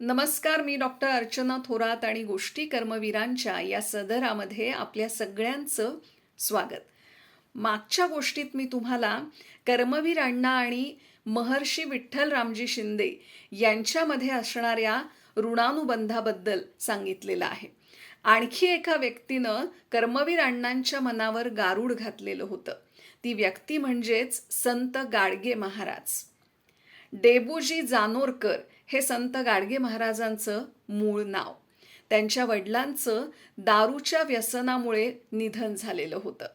नमस्कार मी डॉक्टर अर्चना थोरात आणि गोष्टी कर्मवीरांच्या या सदरामध्ये आपल्या सगळ्यांचं स्वागत. मागच्या गोष्टीत मी तुम्हाला कर्मवीर अण्णा आणि महर्षी विठ्ठल रामजी शिंदे यांच्यामध्ये असणाऱ्या ऋणानुबंधाबद्दल सांगितलेलं आहे. आणखी एका व्यक्तीनं कर्मवीर अण्णांच्या मनावर गारूड घातलेलं होतं. ती व्यक्ती म्हणजेच संत गाडगे महाराज. डेबूजी जानोरकर हे संत गाडगे महाराजांचं मूळ नाव. त्यांच्या वडिलांचं दारूच्या व्यसनामुळे निधन झालेलं होतं.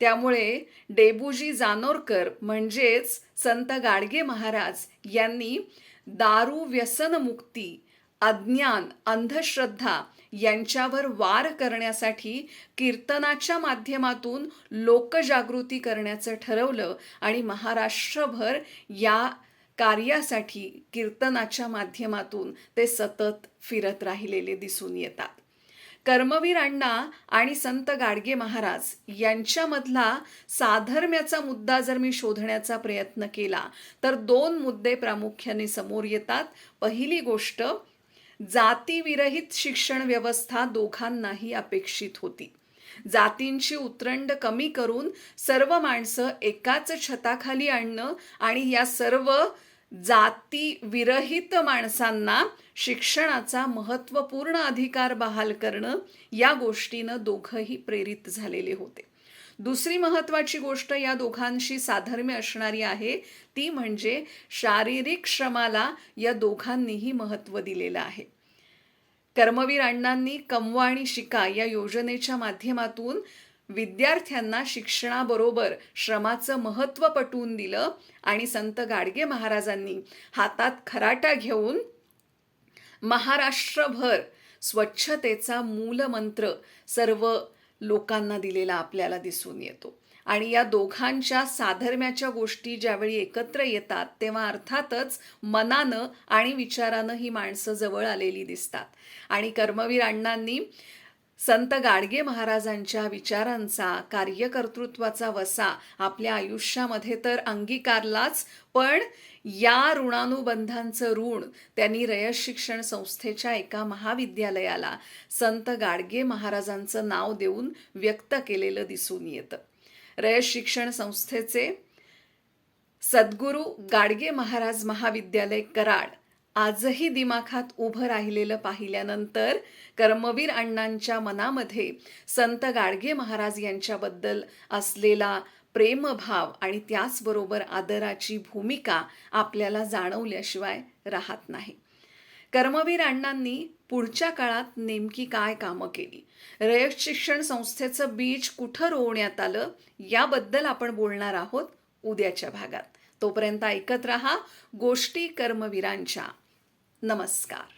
त्यामुळे डेबूजी जानोरकर म्हणजेच संत गाडगे महाराज यांनी दारू व्यसनमुक्ती अज्ञान अंधश्रद्धा यांच्यावर वार करण्यासाठी कीर्तनाच्या माध्यमातून लोकजागृती करण्याचं ठरवलं आणि महाराष्ट्रभर या कार्यासाठी कीर्तनाच्या माध्यमातून ते सतत फिरत राहिलेले दिसून येतात. कर्मवीर अण्णा आणि संत गाडगे महाराज यांच्यामधला साधर्म्याचा मुद्दा जर मी शोधण्याचा प्रयत्न केला तर दोन मुद्दे प्रामुख्याने समोर येतात. पहिली गोष्ट जातीविरहित शिक्षण व्यवस्था दोघांनाही अपेक्षित होती. जातींची उतरंड कमी करून सर्व माणसं एकाच छताखाली आणणं आणि या सर्व जाती विरहित माणसांना शिक्षणाचा महत्त्वपूर्ण अधिकार बहाल करणं या गोष्टीनं दोघंही प्रेरित झालेले होते. दुसरी महत्त्वाची गोष्ट या दोघांशी साधर्म्य असणारी आहे ती म्हणजे शारीरिक श्रमाला या दोघांनीही महत्त्व दिलेलं आहे. कर्मवीर अण्णांनी कमवा आणि शिका या योजनेच्या माध्यमातून विद्यार्थ्यांना शिक्षणाबरोबर श्रमाचं महत्त्व पटवून दिलं आणि संत गाडगे महाराजांनी हातात खराटा घेऊन महाराष्ट्रभर स्वच्छतेचा मूलमंत्र सर्व लोकांना दिलेला आपल्याला दिसून येतो. आणि या दोघांच्या साधर्म्याच्या गोष्टी ज्यावेळी एकत्र येतात तेव्हा अर्थातच मनानं आणि विचारानं ही माणसं जवळ आलेली दिसतात. आणि कर्मवीर अण्णांनी संत गाडगे महाराजांच्या विचारांचा कार्यकर्तृत्वाचा वसा आपल्या आयुष्यामध्ये तर अंगीकारलाच पण या ऋणानुबंधांचं ऋण त्यांनी रयत शिक्षण संस्थेच्या एका महाविद्यालयाला संत गाडगे महाराजांचं नाव देऊन व्यक्त केलेलं दिसून येतं. रयत शिक्षण संस्थेचे सद्गुरू गाडगे महाराज महाविद्यालय कराड आजही दिमाखात उभं राहिलेलं पाहिल्यानंतर कर्मवीर अण्णांच्या मनामध्ये संत गाडगे महाराज यांच्याबद्दल असलेला प्रेमभाव आणि त्याचबरोबर आदराची भूमिका आपल्याला जाणवल्याशिवाय राहत नाही. कर्मवीर अण्णांनी पुढच्या काळात नेमकी काय कामं केली? रयत शिक्षण संस्थेचं बीज कुठं रोवण्यात आलं? याबद्दल आपण बोलणार आहोत उद्याच्या भागात. तोपर्यंत ऐकत रहा गोष्टी कर्मवीरांच्या. नमस्कार.